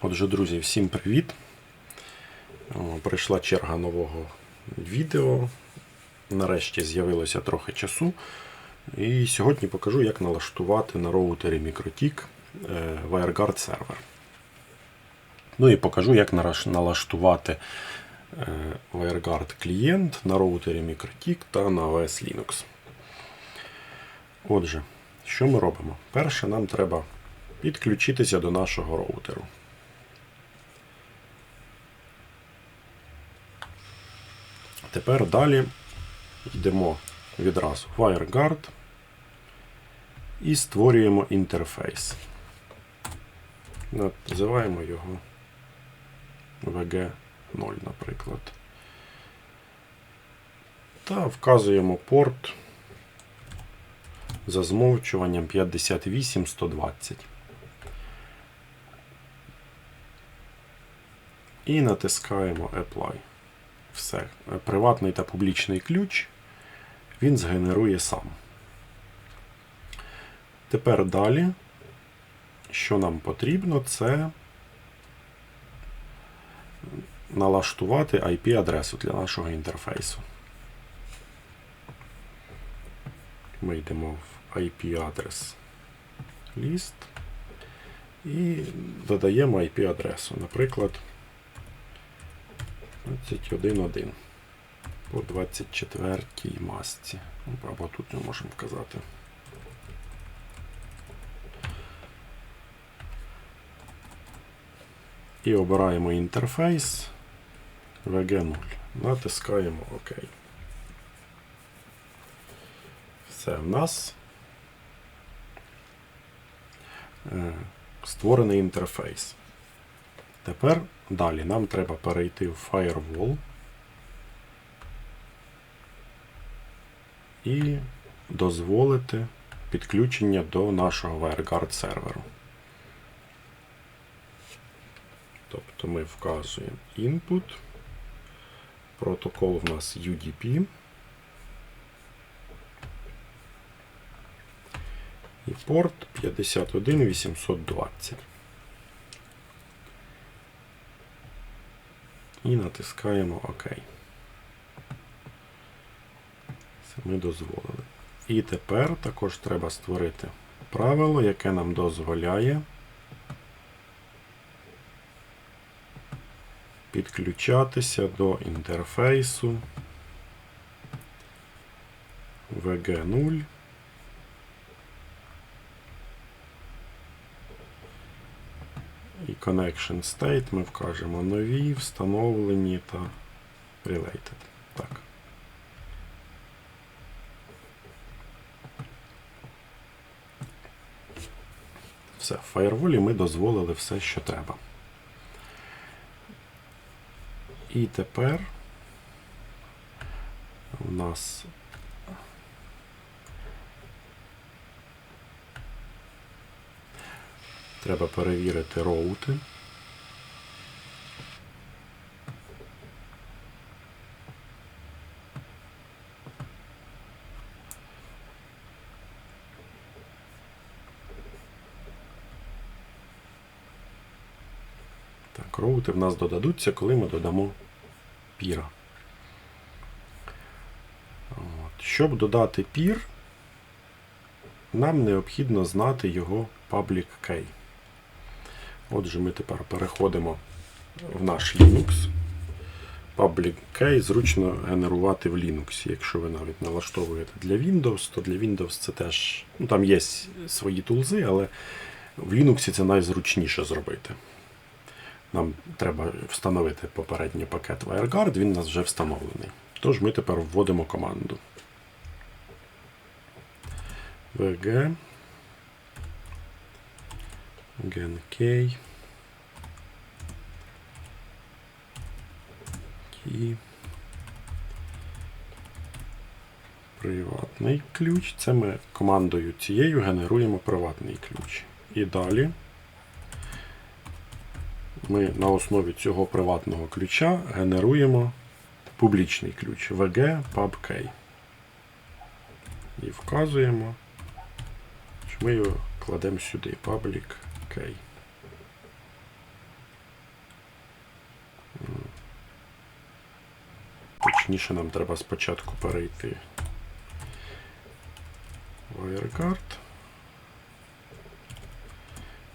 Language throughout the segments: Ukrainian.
Отже, друзі, всім привіт! Прийшла черга нового відео. Нарешті з'явилося трохи часу. І сьогодні покажу, як налаштувати на роутері MikroTik е, WireGuard сервер. Ну і покажу, як налаштувати е, WireGuard клієнт на роутері MikroTik та на OS Linux. Отже, що ми робимо? Перше, нам треба підключитися до нашого роутеру. Тепер далі йдемо відразу в WireGuard і створюємо інтерфейс. Називаємо його VG0, наприклад. Та вказуємо порт за змовчуванням 58120. І натискаємо Apply. Все. Приватний та публічний ключ він згенерує сам. Тепер далі, що нам потрібно, це налаштувати IP-адресу для нашого інтерфейсу. Ми йдемо в IP-адрес ліст і додаємо IP-адресу. Наприклад, 21.1 по 24 масці. Ну, Або тут ми можемо вказати. І обираємо інтерфейс VG0. Натискаємо ОК. Все, в нас е, створений інтерфейс. Тепер далі нам треба перейти в Firewall і дозволити підключення до нашого WireGuard серверу. Тобто ми вказуємо input, протокол в нас UDP. І порт 51820. І натискаємо ОК. Це ми дозволили. І тепер також треба створити правило, яке нам дозволяє підключатися до інтерфейсу VG0. Connection State ми вкажемо нові, встановлені та Related. Так. Все, в фаєрволі ми дозволили все, що треба. І тепер у нас треба перевірити роути. Так, роути в нас додадуться, коли ми додамо піра. Щоб додати пір, нам необхідно знати його public key. Отже, ми тепер переходимо в наш Linux. Public key зручно генерувати в Linux. Якщо ви навіть налаштовуєте для Windows, то для Windows це теж. Ну, там є свої тулзи, але в Linux це найзручніше зробити. Нам треба встановити попередній пакет WireGuard, він у нас вже встановлений. Тож ми тепер вводимо команду. VG GenK Key Приватний ключ. Це ми командою цією генеруємо приватний ключ. І далі ми на основі цього приватного ключа генеруємо публічний ключ VG PubKey. І вказуємо, що ми його кладемо сюди, public Окей. Точніше нам треба спочатку перейти в WireGuard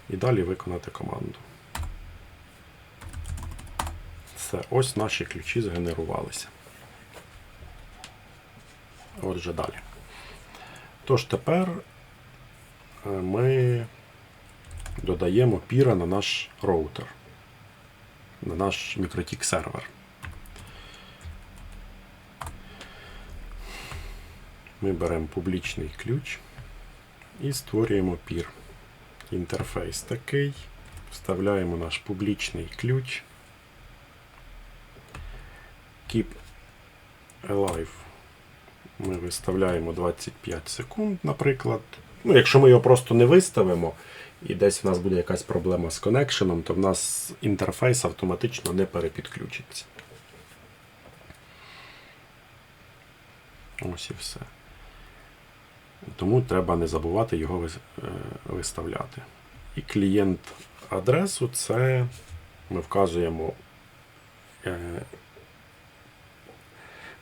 і далі виконати команду. Все, ось наші ключі згенерувалися. Отже, далі. Тож тепер е, ми додаємо піра на наш роутер, на наш мікротік сервер. Ми беремо публічний ключ і створюємо пір. Інтерфейс такий. Вставляємо наш публічний ключ. Keep alive. Ми виставляємо 25 секунд, наприклад. Ну, якщо ми його просто не виставимо, і десь в нас буде якась проблема з коннекшеном, то в нас інтерфейс автоматично не перепідключиться. Ось і все. Тому треба не забувати його е, виставляти. І клієнт адресу це ми вказуємо е,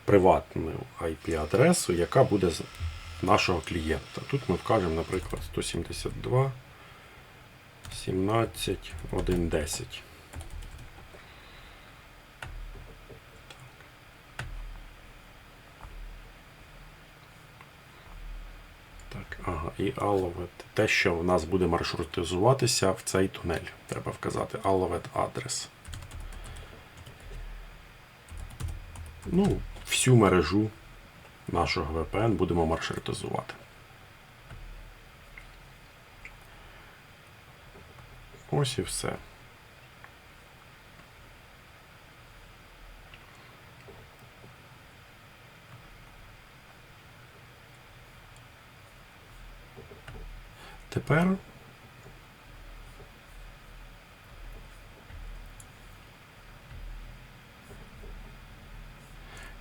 приватну IP-адресу, яка буде нашого клієнта. Тут ми вкажемо, наприклад, 172 17 1.10. Так, ага, і Allovet. Те, що в нас буде маршрутизуватися в цей тунель. Треба вказати Allovet адрес. Ну, всю мережу нашого VPN будемо маршрутизувати. Ось і все. Тепер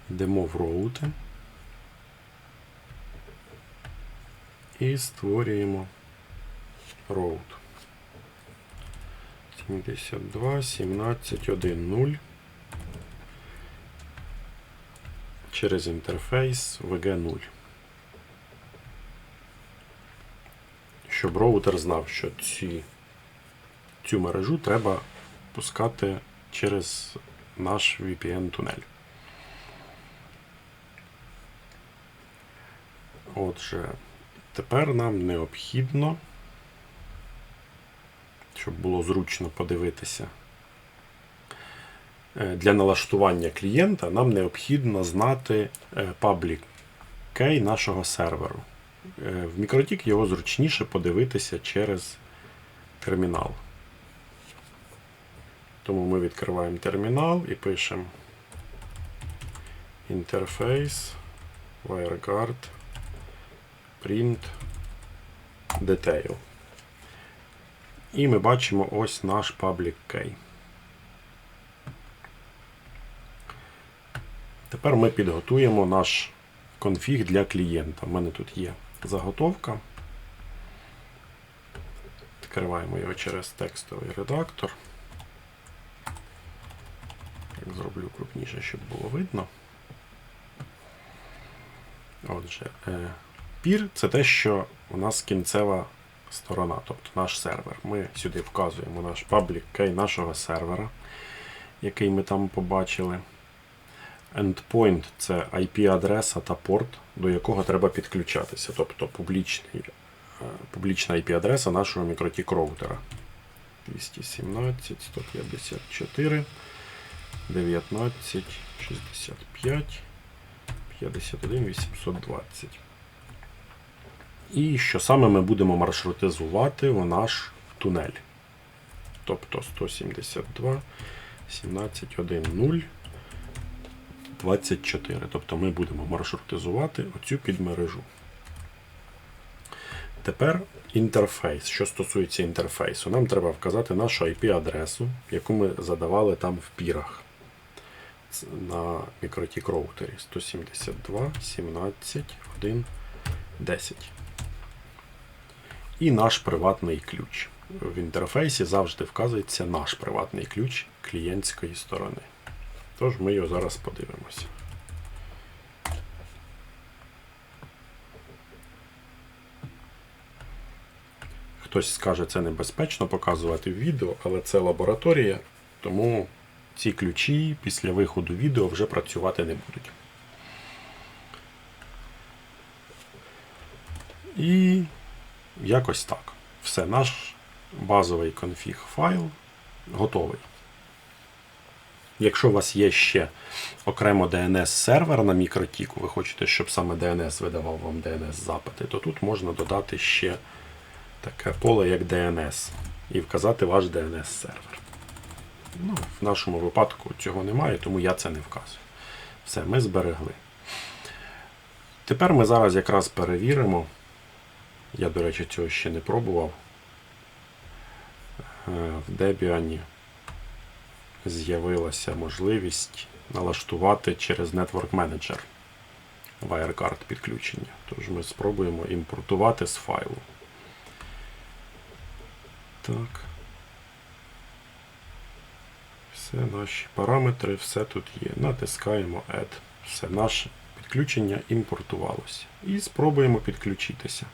йдемо в роути створюємо роут. 72, 17, 1, 0 через інтерфейс VG0. Щоб роутер знав, що ці, цю мережу треба пускати через наш VPN-тунель. Отже, тепер нам необхідно, щоб було зручно подивитися, е, для налаштування клієнта нам необхідно знати е, public key нашого серверу. Е, В мікротік його зручніше подивитися через термінал. Тому ми відкриваємо термінал і пишемо інтерфейс WireGuard print detail. І ми бачимо ось наш public key. Тепер ми підготуємо наш конфіг для клієнта. У мене тут є заготовка. Відкриваємо його через текстовий редактор. Так, зроблю крупніше, щоб було видно. Отже, е, пір це те, що у нас кінцева сторона, тобто наш сервер. Ми сюди вказуємо наш public key нашого сервера, який ми там побачили. Endpoint це IP-адреса та порт, до якого треба підключатися, тобто публічний, е, публічна IP-адреса нашого мікротік роутера. 217, 154, 19, 65, 51, 820. І що саме ми будемо маршрутизувати в наш тунель. Тобто 172, 17, 1, 0. 24. Тобто ми будемо маршрутизувати оцю підмережу. Тепер інтерфейс. Що стосується інтерфейсу, нам треба вказати нашу IP-адресу, яку ми задавали там в пірах на мікротік роутері 172, 17, 1, 10 і наш приватний ключ. В інтерфейсі завжди вказується наш приватний ключ клієнтської сторони. Тож ми його зараз подивимося. Хтось скаже, це небезпечно показувати в відео, але це лабораторія, тому ці ключі після виходу відео вже працювати не будуть. І якось так. Все, наш базовий конфіг файл готовий. Якщо у вас є ще окремо DNS-сервер на мікротіку, ви хочете, щоб саме DNS видавав вам DNS-запити, то тут можна додати ще таке поле, як DNS, і вказати ваш DNS-сервер. Ну, в нашому випадку цього немає, тому я це не вказую. Все, ми зберегли. Тепер ми зараз якраз перевіримо. Я, до речі, цього ще не пробував. Е, В Debian з'явилася можливість налаштувати через Network Manager Wirecard підключення. Тож ми спробуємо імпортувати з файлу. Так. Все наші параметри, все тут є. Натискаємо Add. Все, наше підключення імпортувалося. І спробуємо підключитися.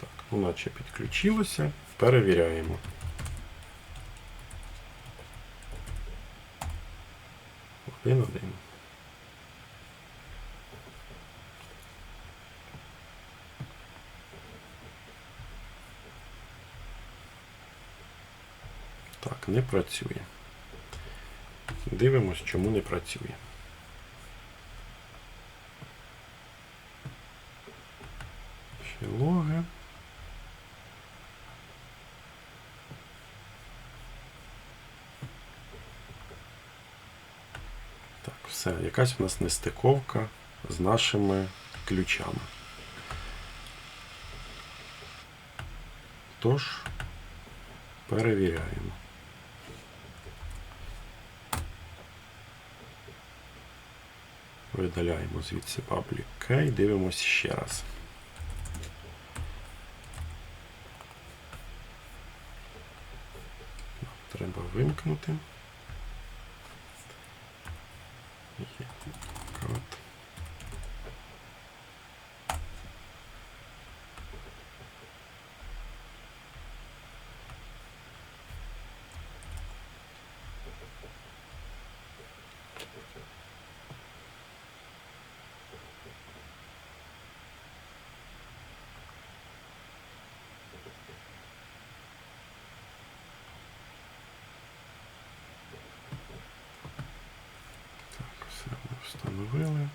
Так, ну наче підключилося. Перевіряємо. Один один. Так, не працює. Дивимось, чому не працює. Ще логи. Так, все, якась у нас нестиковка з нашими ключами. Тож, перевіряємо. Видаляємо звідси public key, дивимося ще раз. Треба вимкнути. Є. Кат. Так, все ми встановили.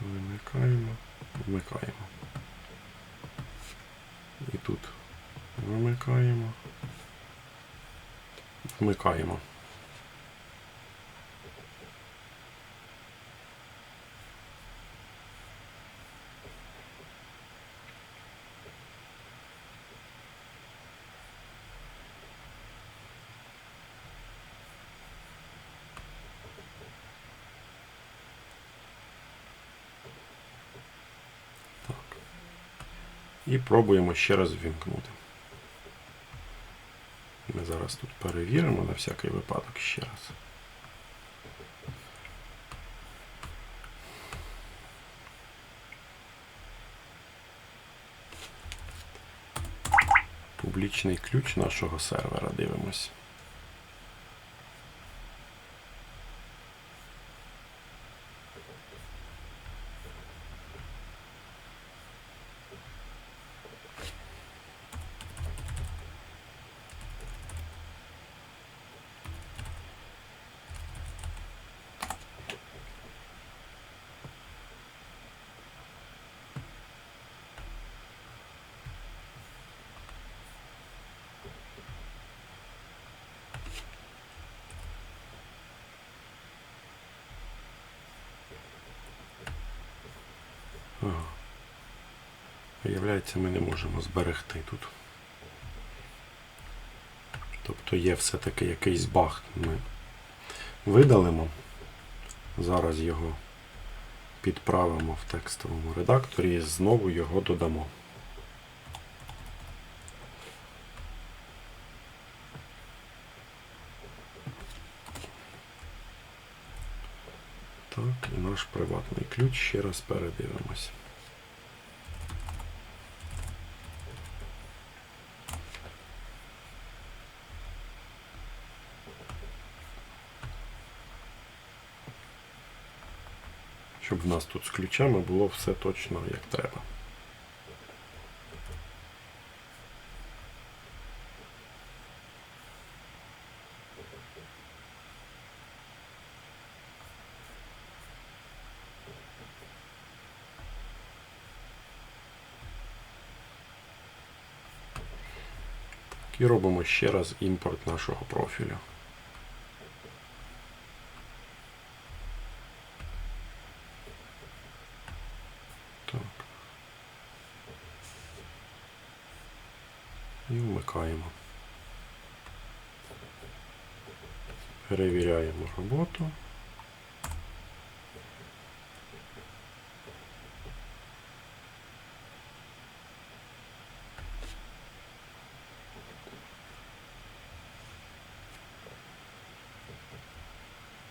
Вимикаємо, вмикаємо. І тут вимикаємо. Вмикаємо. І пробуємо ще раз ввімкнути. Ми зараз тут перевіримо на всякий випадок ще раз. Публічний ключ нашого сервера дивимось. Ага. Виявляється, ми не можемо зберегти тут. Тобто є все-таки якийсь баг. Ми видалимо. Зараз його підправимо в текстовому редакторі і знову його додамо. Так, і наш приватний ключ ще раз передивимось. Щоб в нас тут з ключами було все точно як треба. І робимо ще раз імпорт нашого профілю. Так. І вмикаємо. Перевіряємо роботу.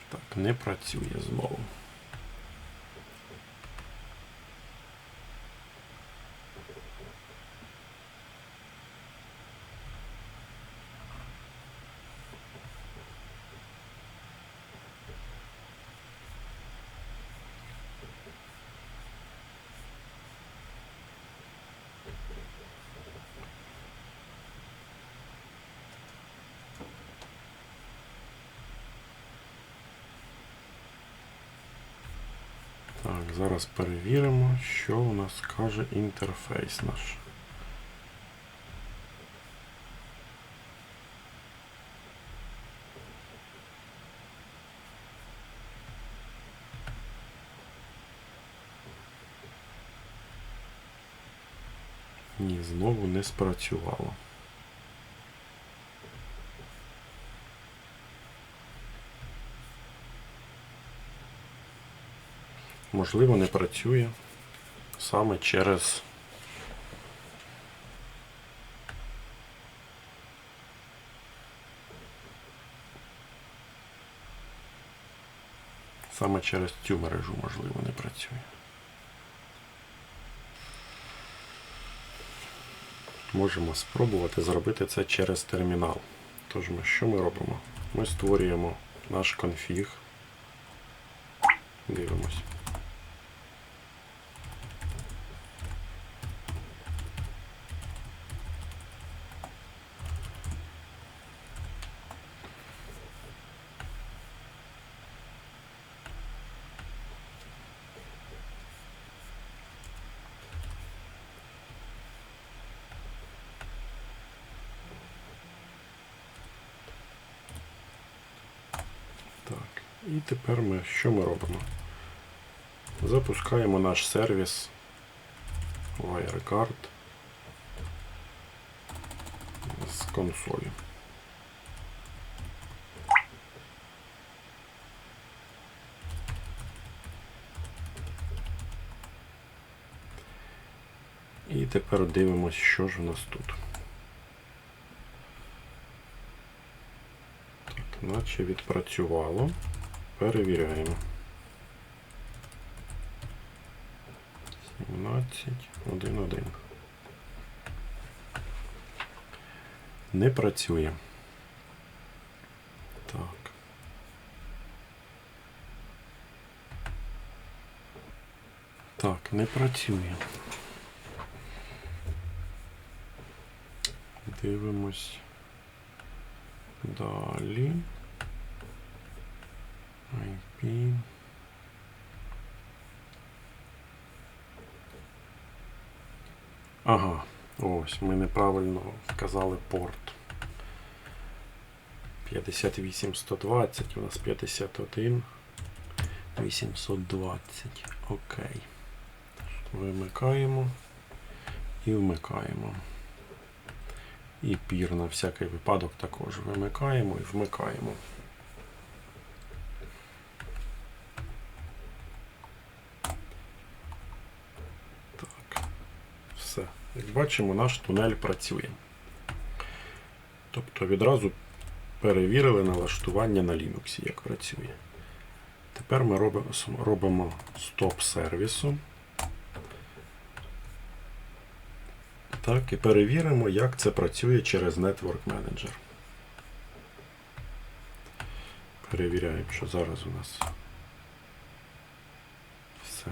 Так, не працює знову. Так, зараз перевіримо, що у нас каже інтерфейс наш. Ні, знову не спрацювало. Можливо, не працює саме через саме через цю мережу, можливо, не працює. Можемо спробувати зробити це через термінал. Тож ми що ми робимо? Ми створюємо наш конфіг. Дивимось. Так, і тепер ми що ми робимо? Запускаємо наш сервіс WireGuard з консолі. І тепер дивимось, що ж у нас тут. Так, наче відпрацювало. Перевіряємо. 17, 1, 1. Не працює. Так. Так, не працює. Дивимось. Далі. IP. Ага, ось, ми неправильно вказали порт. 58120, у нас 51 820. Окей. Вимикаємо і вмикаємо. І пір на всякий випадок також вимикаємо і вмикаємо. Так, все. Як бачимо, наш тунель працює. Тобто відразу перевірили налаштування на Linux, як працює. Тепер ми робимо, робимо стоп сервісу. Так, і перевіримо, як це працює через Network Manager. Перевіряємо, що зараз у нас все.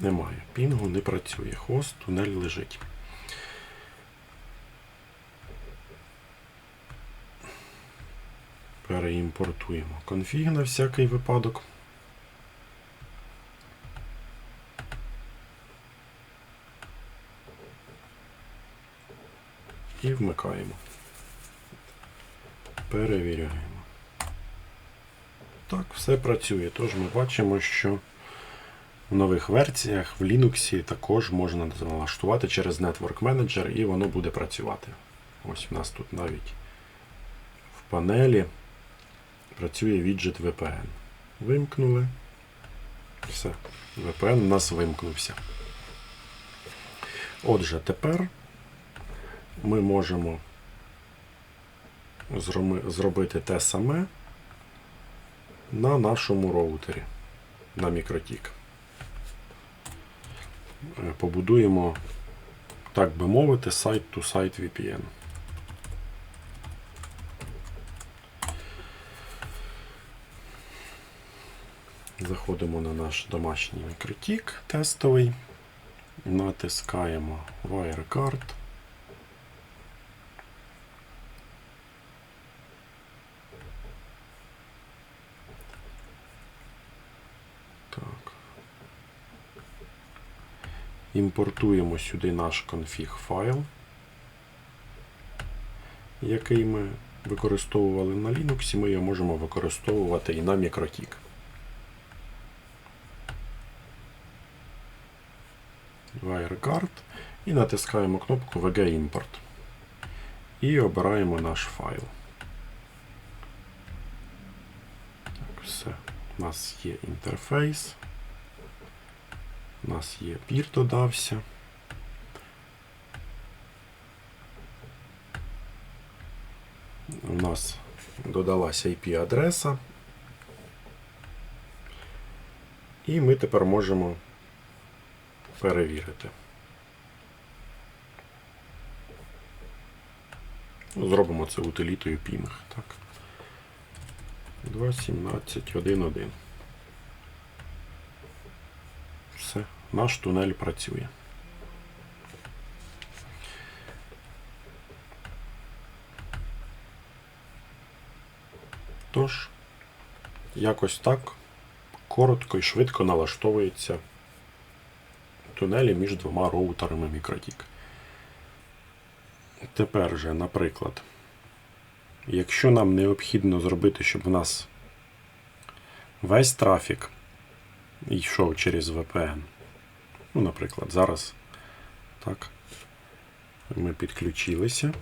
Немає. Пінгу не працює. Хост, тунель лежить. Переімпортуємо конфіг на всякий випадок. І вмикаємо. Перевіряємо. Так, все працює. Тож ми бачимо, що в нових версіях в Linux також можна налаштувати через Network Manager і воно буде працювати. Ось в нас тут навіть в панелі працює віджит VPN. Вимкнули. Все. VPN у нас вимкнувся. Отже, тепер ми можемо зробити те саме на нашому роутері на Мікротік. Побудуємо, так би мовити, сайт-to-сайт VPN. Заходимо на наш домашній мікротік тестовий, натискаємо Wirecard. Імпортуємо сюди наш конфіг файл, який ми використовували на Linux, і ми його можемо використовувати і на Мікротік. WireGuard і натискаємо кнопку VG Import. І обираємо наш файл. Так, все. У нас є інтерфейс. У нас є пір додався. У нас додалася IP-адреса. І ми тепер можемо перевірити. Зробимо це утилітою ping. Так. 2.17.1.1. Все, наш тунель працює. Тож, якось так коротко і швидко налаштовується тунелі між двома роутерами Мікротік. Тепер же, наприклад, якщо нам необхідно зробити, щоб в нас весь трафік йшов через VPN, ну, наприклад, зараз так, ми підключилися.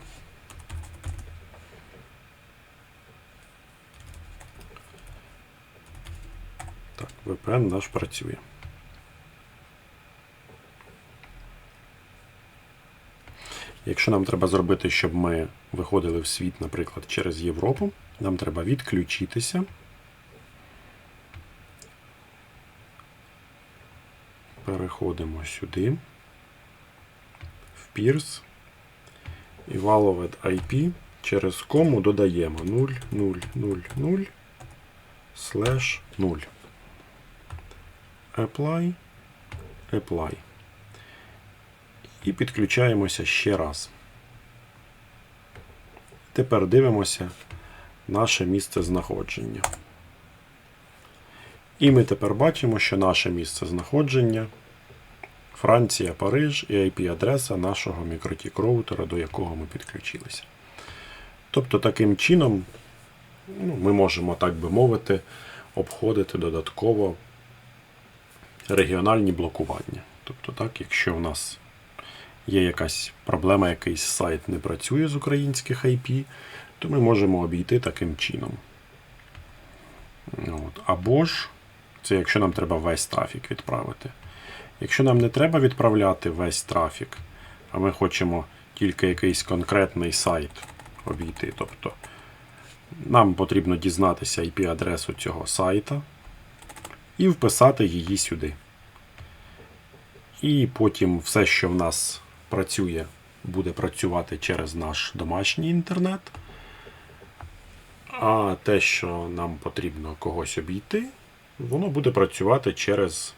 Так, VPN наш працює. Якщо нам треба зробити, щоб ми виходили в світ, наприклад, через Європу, нам треба відключитися. Переходимо сюди, в Peers, і Valowed IP через кому додаємо 0, 0, 0, 0, slash 0. Apply, Apply і підключаємося ще раз. Тепер дивимося наше місце знаходження. І ми тепер бачимо, що наше місце знаходження Франція, Париж і IP-адреса нашого мікротік роутера, до якого ми підключилися. Тобто, таким чином ну, ми можемо, так би мовити, обходити додатково регіональні блокування. Тобто, так, якщо в нас є якась проблема, якийсь сайт не працює з українських IP, то ми можемо обійти таким чином. От. Або ж, це якщо нам треба весь трафік відправити. Якщо нам не треба відправляти весь трафік, а ми хочемо тільки якийсь конкретний сайт обійти, тобто нам потрібно дізнатися IP-адресу цього сайта, і вписати її сюди. І потім все, що в нас працює, буде працювати через наш домашній інтернет. А те, що нам потрібно когось обійти, воно буде працювати через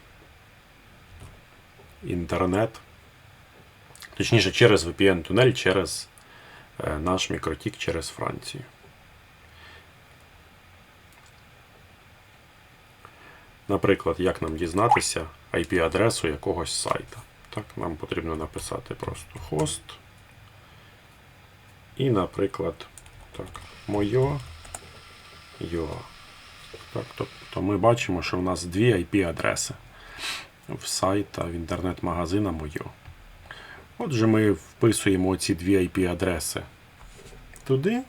інтернет. Точніше, через VPN-тунель, через е, наш мікротік через Францію. Наприклад, як нам дізнатися IP-адресу якогось сайта. Так, нам потрібно написати просто хост. І, наприклад, так, моє UA. Так, тобто ми бачимо, що в нас дві IP-адреси в сайта, в інтернет-магазина моє. Отже, ми вписуємо ці дві IP-адреси туди,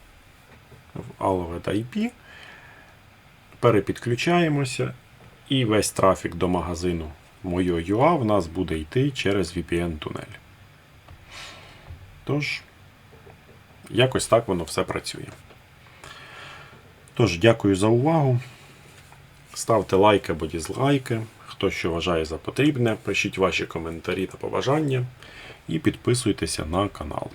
в Allovet IP, перепідключаємося, і весь трафік до магазину моє в нас буде йти через VPN-тунель. Тож, якось так воно все працює. Тож, дякую за увагу. Ставте лайки або дізлайки. Хто що вважає за потрібне, пишіть ваші коментарі та побажання і підписуйтеся на канал.